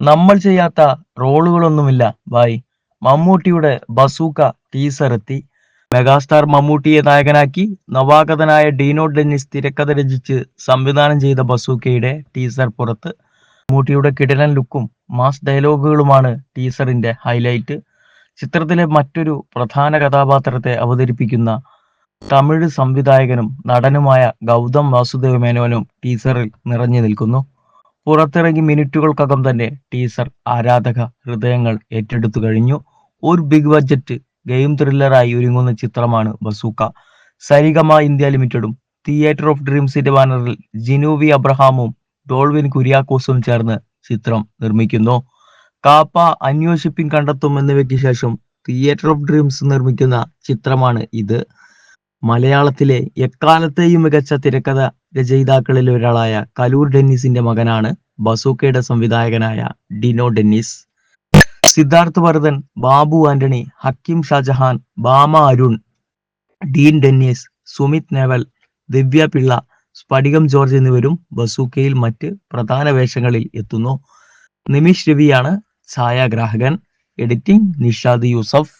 നമ്മൾ ചെയ്യാത്ത റോളുകളൊന്നുമില്ല. ബായ്. മമ്മൂട്ടിയുടെ ബസൂക്ക ടീസർ എത്തി. മെഗാസ്റ്റാർ മമ്മൂട്ടിയെ നായകനാക്കി. നവാഗതനായ ഡീനോ ഡെന്നിസ് തിരക്കഥ രചിച്ച് സംവിധാനം ചെയ്ത ബസൂക്കയുടെ ടീസർ പുറത്ത്. മമ്മൂട്ടിയുടെ കിടിലൻ ലുക്കും മാസ് ഡയലോഗുകളുമാണ് ടീസറിന്റെ ഹൈലൈറ്റ് ചിത്രത്തിലെ മറ്റൊരു പ്രധാന കഥാപാത്രത്തെ അവതരിപ്പിക്കുന്ന തമിഴ് സംവിധായകനും നടനുമായ ഗൗതം വാസുദേവ് മേനോനും ടീസറിൽ നിറഞ്ഞു നിൽക്കുന്നു. പുറത്തിറങ്ങി മിനിറ്റുകൾക്കകം തന്നെ ടീസർ ആരാധക ഹൃദയങ്ങൾ ഏറ്റെടുത്തു കഴിഞ്ഞു. ഒരു ബിഗ് ബഡ്ജറ്റ് ഗെയിം ത്രില്ലറായി ഒരുങ്ങുന്ന ചിത്രമാണ് ബസൂക്ക. സരിഗമ ഇന്ത്യ ലിമിറ്റഡും തിയേറ്റർ ഓഫ് ഡ്രീംസിന്റെ ബാനറിൽ ജിനൂവി അബ്രഹാമും ഡോൾവിൻ കുര്യാക്കോസും ചേർന്ന് ചിത്രം നിർമ്മിക്കുന്നു. കാപ്പ അന്വേഷിപ്പിൻ കണ്ടെത്തും എന്നിവയ്ക്ക് ശേഷം തിയേറ്റർ ഓഫ് ഡ്രീംസ് നിർമ്മിക്കുന്ന ചിത്രമാണ് ഇത്. മലയാളത്തിലെ എക്കാലത്തെയും മികച്ച തിരക്കഥ രചയിതാക്കളിൽ ഒരാളായ കലൂർ ഡെന്നിസിന്റെ മകനാണ് ബസൂക്കയുടെ സംവിധായകനായ ഡിനോ ഡെന്നിസ്. സിദ്ധാർത്ഥ് വർദ്ധൻ ബാബു ആന്റണി ഹക്കിം ഷാജഹാൻ ബാമ അരുൺ ഡീൻ ഡെന്നിസ് സുമിത് നേവൽ ദിവ്യ പിള്ള സ്ഫടികം ജോർജ് എന്നിവരും ബസൂക്കയിൽ മറ്റ് പ്രധാന വേഷങ്ങളിൽ എത്തുന്നു. നിമിഷ് രവിയാണ് ഛായാഗ്രാഹകൻ. എഡിറ്റിംഗ് നിഷാദ് യൂസഫ്.